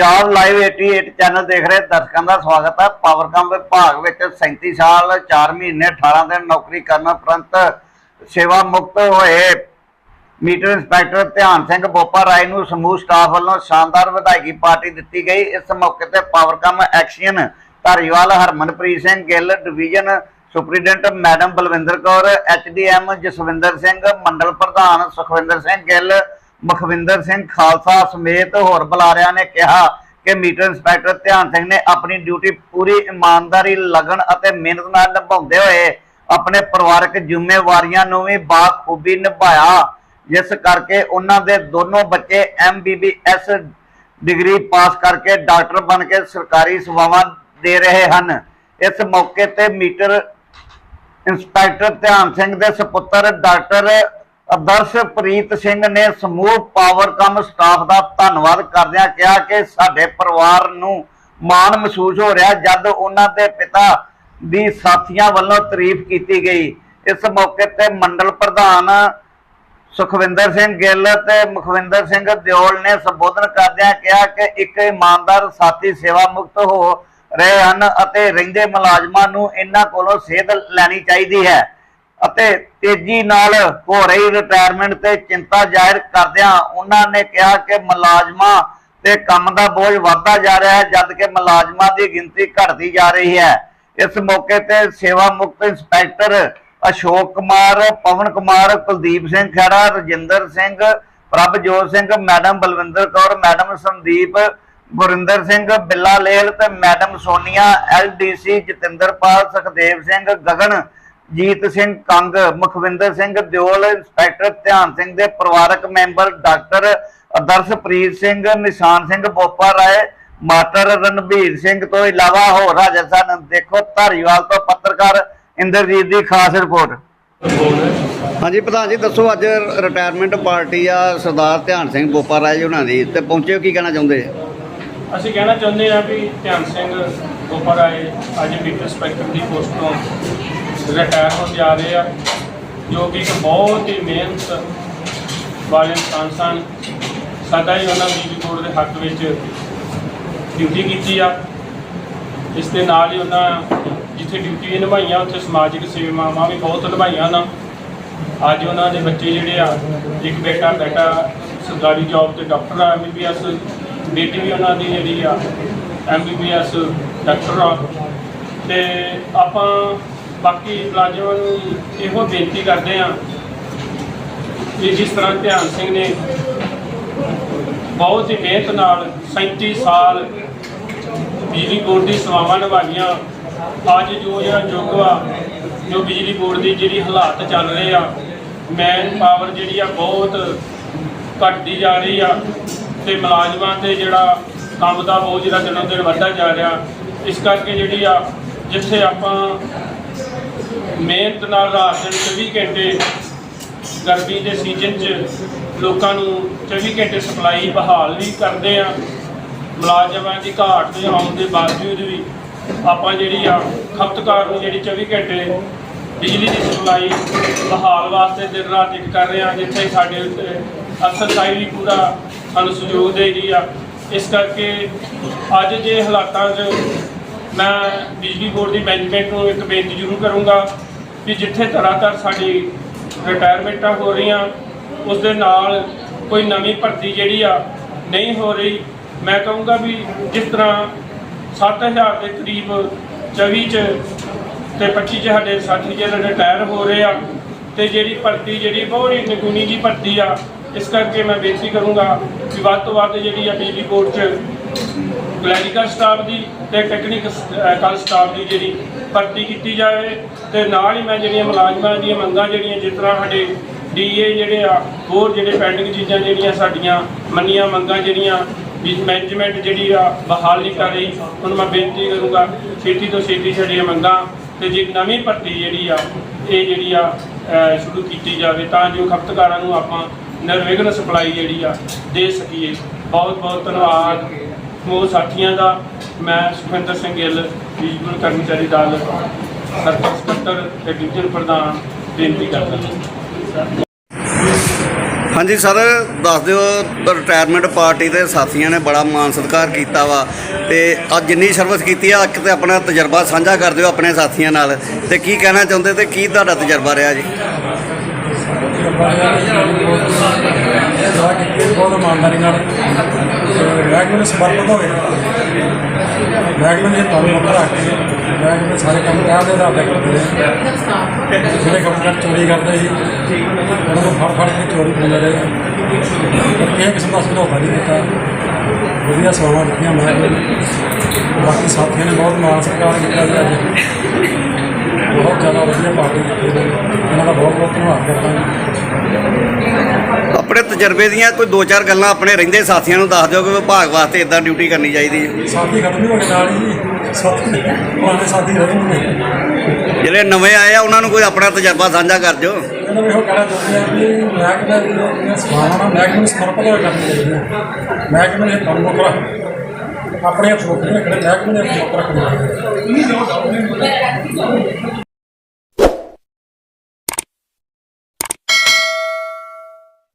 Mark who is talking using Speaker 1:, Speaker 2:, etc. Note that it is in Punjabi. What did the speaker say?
Speaker 1: ਪੰਜਾਬ ਲਾਈਵ 88 ਚੈਨਲ ਦੇਖ ਰਹੇ ਦਰਸ਼ਕਾਂ ਦਾ ਸਵਾਗਤ ਹੈ। ਪਾਵਰਕਾਮ ਵਿਭਾਗ ਵਿੱਚ 37 ਸਾਲ 4 ਮਹੀਨੇ 18 ਦਿਨ ਨੌਕਰੀ ਕਰਨ ਉਪਰੰਤ ਸੇਵਾ ਮੁਕਤ ਹੋਏ। ਮੀਟਰ ਇੰਸਪੈਕਟਰ ਧਿਆਨ ਸਿੰਘ ਬੋਪਾ ਰਾਏ ਨੂੰ ਸਮੂਹ ਸਟਾਫ ਵੱਲੋਂ ਸ਼ਾਨਦਾਰ ਵਧਾਈ ਪਾਰਟੀ ਦਿੱਤੀ ਗਈ। ਇਸ ਮੌਕੇ ਤੇ Powercom XEN Dhariwal Harmanpreet Singh Gill, division superintendent madam Balwinder Kaur HDM Jaswinder Singh, ਮੰਡਲ ਪ੍ਰਧਾਨ ਸੁਖਵਿੰਦਰ ਸਿੰਘ ਗਿੱਲ ਮੁਖਵਿੰਦਰ ਸਿੰਘ ਖਾਲਸਾ ਸਮੇਤ ਹੋਰ ਬੁਲਾਰਿਆਂ ਨੇ ਕਿਹਾ ਕਿ ਮੀਟਰ ਇੰਸਪੈਕਟਰ ਧਿਆਨ ਸਿੰਘ ਨੇ ਆਪਣੀ ਡਿਊਟੀ ਪੂਰੀ ਇਮਾਨਦਾਰੀ, ਲਗਨ ਅਤੇ ਮਿਹਨਤ ਨਾਲ ਨਿਭਾਉਂਦੇ ਹੋਏ ਆਪਣੇ ਪਰਿਵਾਰਕ ਜ਼ਿੰਮੇਵਾਰੀਆਂ ਨੂੰ ਵੀ ਬਾਖੂਬੀ ਨਿਭਾਇਆ, ਜਿਸ ਕਰਕੇ ਉਹਨਾਂ ਦੇ ਦੋਨੋਂ ਬੱਚੇ ਐਮਬੀਬੀਐਸ ਡਿਗਰੀ ਪਾਸ ਕਰਕੇ ਡਾਕਟਰ ਬਣ ਕੇ ਸਰਕਾਰੀ ਸੇਵਾਵਾਂ ਦੇ ਰਹੇ ਹਨ। ਇਸ ਮੌਕੇ ਤੇ ਮੀਟਰ ਇੰਸਪੈਕਟਰ ਧਿਆਨ ਸਿੰਘ ਦੇ ਸੁਪੁੱਤਰ ਡਾਕਟਰ ਆਦਰਸ਼ਪ੍ਰੀਤ ਸਿੰਘ ਨੇ ਸਮੂਹ ਪਾਵਰਕਾਮ ਸਟਾਫ ਦਾ ਧੰਨਵਾਦ ਕਰਦਿਆਂ ਕਿਹਾ ਕਿ ਸਾਡੇ ਪਰਿਵਾਰ ਨੂੰ ਮਾਣ ਮਹਿਸੂਸ ਹੋ ਰਿਹਾ ਜਦ ਉਹਨਾਂ ਦੇ ਪਿਤਾ ਦੀ ਸਾਥੀਆਂ ਵੱਲੋਂ ਤਾਰੀਫ ਕੀਤੀ ਗਈ। ਇਸ ਮੌਕੇ ਤੇ ਮੰਡਲ ਪ੍ਰਧਾਨ ਸੁਖਵਿੰਦਰ ਸਿੰਘ ਗਿੱਲ ਤੇ ਮੁਖਵਿੰਦਰ ਸਿੰਘ ਦਿਓਲ ਨੇ ਸੰਬੋਧਨ ਕਰਦਿਆਂ ਕਿਹਾ ਕਿ ਇੱਕ ਇਮਾਨਦਾਰ ਸਾਥੀ ਸੇਵਾ ਮੁਕਤ ਹੋ ਰਹੇ ਹਨ ਅਤੇ ਰਹਿੰਦੇ ਮੁਲਾਜ਼ਮਾਂ ਨੂੰ ਇਹਨਾਂ ਕੋਲੋਂ ਸੇਧ ਲੈਣੀ ਚਾਹੀਦੀ ਹੈ। ਅਤੇ ਤੇਜ਼ੀ ਨਾਲ ਹੋ ਰਹੀ ਰਿਟਾਇਰਮੈਂਟ ਤੇ ਚਿੰਤਾ ਜ਼ਾਹਿਰ ਕਰਦਿਆਂ ਉਹਨਾਂ ਨੇ ਕਿਹਾ ਕਿ ਮੁਲਾਜ਼ਮਾਂ ਤੇ ਕੰਮ ਦਾ ਬੋਝ ਵੱਧਦਾ ਜਾ ਰਿਹਾ ਹੈ, ਜਦ ਕਿ ਮੁਲਾਜ਼ਮਾਂ ਦੀ ਗਿਣਤੀ ਘਟਦੀ ਜਾ ਰਹੀ ਹੈ। ਇਸ ਮੌਕੇ ਤੇ ਸੇਵਾ ਮੁਕਤ inspector Ashok Kumar, Pawan Kumar, Kuldeep Singh Khaira, Rajinder Singh, Prabhjot Singh, madam Balwinder Kaur, madam Sandeep Gurinder Singh, Billa Lel ਤੇ madam Sonia, LDC Jatinderpal, Sukhdev Singh, Gagan Jeet Singh Kang Mukhwinder Singh Deol inspector Dhian Singh ਦੇ ਪਰਿਵਾਰਕ member doctor Adarshpreet Singh Nishan Singh Bopa Rai master Ranbir Singh ਤੋਂ ਇਲਾਵਾ ਹੋਰ ਹਾਜ਼ਰ ਸਨ। ਦੇਖੋ ਧਾਰੀਵਾਲ ਤੋਂ ਪੱਤਰਕਾਰ ਇੰਦਰਜੀਤ ਦੀ ਖਾਸ ਰਿਪੋਰਟ। ਹਾਂਜੀ ਪ੍ਰਧਾਨ ਜੀ ਦੱਸੋ ਅੱਜ ਰਿਟਾਇਰਮੈਂਟ ਪਾਰਟੀ ਆ ਸਰਦਾਰ ਧਿਆਨ ਸਿੰਘ ਬੋਪਾ ਰਾਏ ਜੀ ਉਹਨਾਂ ਦੀ ਤੇ ਪਹੁੰਚੇ ਕੀ ਕਹਿਣਾ ਚਾਹੁੰਦੇ
Speaker 2: ਅਸੀਂ ਕਹਿਣਾ ਚਾਹੁੰਦੇ ਹਾਂ ਵੀ ਧਿਆਨ ਸਿੰਘ ਗੋਪਾ ਰਾਏ ਅੱਜ ਮੀਟਰ ਇੰਸਪੈਕਟਰ ਦੀ ਪੋਸਟ ਤੋਂ ਰਿਟਾਇਰ ਹੋਣ ਜਾ ਰਹੇ ਆ, ਜੋ ਕਿ ਇੱਕ ਬਹੁਤ ਹੀ ਮਿਹਨਤ ਵਾਲੇ ਇਨਸਾਨ ਸਨ। ਸਦਾ ਹੀ ਉਹਨਾਂ ਬਿਜਲੀ ਬੋਰਡ ਦੇ ਹੱਕ ਵਿੱਚ ਡਿਊਟੀ ਕੀਤੀ ਆ। ਇਸ ਦੇ ਨਾਲ ਹੀ ਉਹਨਾਂ ਜਿੱਥੇ ਡਿਊਟੀ ਵੀ ਨਿਭਾਈਆਂ, ਉੱਥੇ ਸਮਾਜਿਕ ਸੇਵਾਵਾਂ ਵੀ ਬਹੁਤ ਨਿਭਾਈਆਂ ਨਾ ਅੱਜ ਉਹਨਾਂ ਦੇ ਬੱਚੇ ਜਿਹੜੇ ਆ, ਇੱਕ ਬੇਟਾ ਬੇਟਾ ਸਰਕਾਰੀ ਜੌਬ ਤੇ ਡਾਕਟਰ ਆ ਐਮਬੀਬੀਐਸ ਬੇਟੀ ਵੀ ਉਹਨਾਂ ਦੀ ਜਿਹੜੀ ਆ ਐਮਬੀਬੀਐਸ ਡਾਕਟਰ ਆ। ਤੇ ਆਪਾਂ ਬਾਕੀ ਮੁਲਾਜ਼ਮਾਂ ਨੂੰ ਇਹੋ ਬੇਨਤੀ ਕਰਦੇ ਆ ਕਿ ਜਿਸ ਤਰ੍ਹਾਂ ਧਿਆਨ ਸਿੰਘ ਨੇ ਬਹੁਤ ਹੀ ਮਿਹਨਤ ਨਾਲ 37 ਸਾਲ ਬਿਜਲੀ ਬੋਰਡ ਦੀ ਸੇਵਾਵਾਂ ਨਿਭਾਈਆਂ। ਅੱਜ ਜੋ ਜਿਹੜਾ ਯੁੱਗ ਆ, ਜੋ ਬਿਜਲੀ ਬੋਰਡ ਦੀ ਜਿਹੜੀ ਹਾਲਾਤ ਚੱਲ ਰਹੇ ਆ ਮੈਨ ਪਾਵਰ ਜਿਹੜੀ ਆ ਬਹੁਤ ਘਟਦੀ ਜਾ ਰਹੀ ਆ ਤੇ ਮੁਲਾਜ਼ਮਾਂ ਤੇ ਜਿਹੜਾ ਕੰਮ ਦਾ ਬੋਝ ਜਿਹੜਾ ਦਿਨੋਂ ਦਿਨ ਵੱਧਦਾ ਜਾ ਰਿਹਾ। ਇਸ ਕਰਕੇ ਜਿਹੜੀ ਆ, ਜਿੱਥੇ ਆਪਾਂ ਮਿਹਨਤ ਨਾਲ ਰਾਤ ਦਿਨ 24 ਘੰਟੇ ਗਰਮੀ ਦੇ ਸੀਜ਼ਨ 'ਚ ਲੋਕਾਂ ਨੂੰ 24 ਘੰਟੇ ਸਪਲਾਈ ਬਹਾਲ ਵੀ ਕਰਦੇ ਆ। ਮੁਲਾਜ਼ਮਾਂ ਦੀ ਘਾਟ ਦੇ ਆਉਣ ਦੇ ਬਾਵਜੂਦ ਵੀ ਆਪਾਂ ਜਿਹੜੀ ਆ ਖਪਤਕਾਰ ਨੂੰ ਜਿਹੜੀ 24 ਘੰਟੇ ਬਿਜਲੀ ਦੀ ਸਪਲਾਈ ਬਹਾਲ ਵਾਸਤੇ ਦਿਨ ਰਾਤ ਇੱਕ ਕਰ ਰਹੇ ਆ, ਜਿੱਥੇ ਸਾਡੇ ਅਸਲ ਅਫਸਰ ਵੀ ਪੂਰਾ ਸਾਨੂੰ ਸਹਿਯੋਗ ਦੇ ਰਹੀ ਆ। ਇਸ ਕਰਕੇ ਅੱਜ ਦੇ ਹਾਲਾਤਾਂ 'ਚ ਮੈਂ ਬਿਜਲੀ ਬੋਰਡ ਦੀ ਮੈਨੇਜਮੈਂਟ ਨੂੰ ਇੱਕ ਬੇਨਤੀ ਜ਼ਰੂਰ ਕਰੂੰਗਾ ਕਿ ਜਿੱਥੇ ਤਰ੍ਹਾਂ ਸਾਡੀ ਰਿਟਾਇਰਮੈਂਟਾਂ ਹੋ ਰਹੀਆਂ ਉਸ ਦੇ ਨਾਲ ਕੋਈ ਨਵੀਂ ਭਰਤੀ ਜਿਹੜੀ ਆ ਨਹੀਂ ਹੋ ਰਹੀ। ਮੈਂ ਕਹੂੰਗਾ ਵੀ ਜਿਸ ਤਰ੍ਹਾਂ 7000 ਦੇ ਕਰੀਬ 24 ਚ ਤੇ 25 ਚ ਸਾਡੇ ਸਾਥੀ ਜਿਹੜੇ ਰਿਟਾਇਰ ਹੋ ਰਹੇ ਆ ਤੇ ਜਿਹੜੀ ਭਰਤੀ ਜਿਹੜੀ ਬਹੁਤ ਹੀ ਨਿਗੂਨੀ ਜੀ ਭਰਤੀ ਆ, ਇਸ ਕਰਕੇ ਮੈਂ ਬੇਨਤੀ ਕਰੂੰਗਾ ਕਿ ਵੱਧ ਤੋਂ ਵੱਧ ਜਿਹੜੀ ਆ ਬਿਜਲੀ ਬੋਰਡ ਚ ਕਲੈਰੀਕਲ ਸਟਾਫ ਦੀ ਤੇ ਟੈਕਨੀਕਲ ਸਟਾਫ ਦੀ ਜਿਹੜੀ ਭਰਤੀ ਕੀਤੀ ਜਾਵੇ ਤੇ ਨਾਲ ਹੀ ਮੈਂ ਜਿਹੜੀਆਂ ਮੁਲਾਜ਼ਮਾਂ ਦੀਆਂ ਮੰਗਾਂ ਜਿਹੜੀਆਂ ਜਿਸ ਤਰ੍ਹਾਂ ਸਾਡੇ ਡੀਏ ਜਿਹੜੇ ਆ, ਹੋਰ ਜਿਹੜੇ ਪੈਂਡਿੰਗ ਚੀਜ਼ਾਂ ਜਿਹੜੀਆਂ ਸਾਡੀਆਂ ਮੰਨੀਆਂ ਮੰਗਾਂ ਜਿਹੜੀਆਂ ਵੀ ਮੈਨੇਜਮੈਂਟ ਜਿਹੜੀ ਆ, ਬਹਾਲ ਨਹੀਂ ਕਰ ਰਹੀ ਹੁਣ ਮੈਂ ਬੇਨਤੀ ਕਰੂੰਗਾ, ਛੇਤੀ ਤੋਂ ਛੇਤੀ ਸਾਡੀਆਂ ਮੰਗਾਂ ਤੇ ਜੇ ਨਵੀਂ ਭਰਤੀ ਜਿਹੜੀ ਆ, ਇਹ ਜਿਹੜੀ ਆ ਸ਼ੁਰੂ ਕੀਤੀ ਜਾਵੇ ਤਾਂ ਜੋ ਖਪਤਕਾਰਾਂ ਨੂੰ ਆਪਾਂ ਨਿਰਵਿਘਨ ਸਪਲਾਈ ਜਿਹੜੀ ਆ, ਦੇ ਸਕੀਏ। ਬਹੁਤ ਬਹੁਤ ਧੰਨਵਾਦ। ਮੋ ਸਾਥੀਆਂ ਦਾ, ਮੈਂ ਸੁਖਵਿੰਦਰ ਸਿੰਘ ਗਿੱਲ ਵਿਜੀਬਲ ਕਰਮਚਾਰੀ ਦਲ ਸਰਕਲ ਸਕੱਤਰ ਤੇ ਡਿਵੀਜ਼ਨ ਪ੍ਰਧਾਨ ਬੇਨਤੀ ਕਰਦਾ
Speaker 3: ਹਾਂਜੀ ਸਰ ਦੱਸ ਦਿਓ ਰਿਟਾਇਰਮੈਂਟ ਪਾਰਟੀ ਦੇ ਸਾਥੀਆਂ ਨੇ ਬੜਾ ਮਾਣ ਸਤਿਕਾਰ ਕੀਤਾ ਵਾ ਤੇ ਅੱਜ ਜਿੰਨੀ ਸਰਵਿਸ ਕੀਤੀ ਆ ਇੱਕ ਤੇ ਆਪਣਾ ਤਜਰਬਾ ਸਾਂਝਾ ਕਰ ਦਿਓ ਆਪਣੇ ਸਾਥੀਆਂ ਨਾਲ। ਤੇ ਕੀ ਕਹਿਣਾ ਚਾਹੁੰਦੇ ਤੇ ਕੀ ਤੁਹਾਡਾ ਤਜਰਬਾ ਰਿਹਾ ਜੀ?
Speaker 4: ਬਹੁਤ ਇਮਾਨਦਾਰੀ ਨਾਲ ਹੋਵੇ ਵੈਗਨ ਨੇ ਤੁਹਾਨੂੰ ਮੱਥਾ ਰੱਖ ਕੇ ਵੈਗਨ ਸਾਰੇ ਕੰਮ ਕਾਹ ਦੇ ਆਧਾਰ ਤੇ ਕਰਦੇ ਨੇ ਜਿਹੜੇ ਕੰਮ ਕਰ ਚੋਰੀ ਕਰਦੇ ਸੀ, ਉਹਨਾਂ ਨੂੰ ਫੜ ਫੜ ਕੇ ਚੋਰੀ ਕਰਦੇ ਰਹੇ ਕਿਸੇ ਕਿਸਮ ਦਾ ਸਮਝੌਤਾ ਨਹੀਂ ਕੀਤਾ ਵਧੀਆ ਸੇਵਾਵਾਂ ਦਿੱਤੀਆਂ ਮੈਂ ਬਾਕੀ ਸਾਥੀਆਂ ਨੇ ਬਹੁਤ ਮਾਣ ਸਤਿਕਾਰ ਕੀਤਾ ਜੀ ਅੱਜ। ਬਹੁਤ ਜ਼ਿਆਦਾ ਵਧੀਆ ਪਾਰਟੀ ਦਿੱਤੀ ਨੇ ਇਹਨਾਂ ਦਾ ਬਹੁਤ ਬਹੁਤ ਧੰਨਵਾਦ ਕਰਦਾ ਹਾਂ
Speaker 3: ਆਪਣੇ ਤਜਰਬੇ ਦੀਆਂ ਕੋਈ ਦੋ ਚਾਰ ਗੱਲਾਂ ਆਪਣੇ ਰਹਿੰਦੇ ਸਾਥੀਆਂ ਨੂੰ ਦੱਸ ਦਿਓ ਕਿ ਵਿਭਾਗ ਵਾਸਤੇ ਇਦਾਂ ਡਿਊਟੀ ਕਰਨੀ ਚਾਹੀਦੀ ਹੈ।
Speaker 4: ਸਾਥੀ ਖਤਮ ਨਹੀਂ ਨਾਲ ਹੀ ਸਾਥੀ ਪੁਰਾਣੇ ਸਾਥੀ ਰਹੇ ਨੇ
Speaker 3: ਜਿਹੜੇ ਨਵੇਂ ਆਏ ਆ ਉਹਨਾਂ ਨੂੰ ਕੋਈ ਆਪਣਾ ਤਜਰਬਾ ਸਾਂਝਾ ਕਰ ਦਿਓ।
Speaker 4: ਇਹਨਾਂ ਨੂੰ ਇਹੋ ਕਹਿਣਾ ਚਾਹੁੰਦੇ ਆ ਕਿ ਮਹਿਕਮੇ ਦੀਆਂ ਨਾਲ ਮਹਿਕਮੇ ਨੂੰ ਸਮਰਪਿਤ ਹੋ ਕਰਨੀ ਚਾਹੀਦੀ ਮਹਿਕਮੇ ਨੇ ਕੰਮ ਆਪਣੇ ਮਹਿਕਮੇ ਨੇ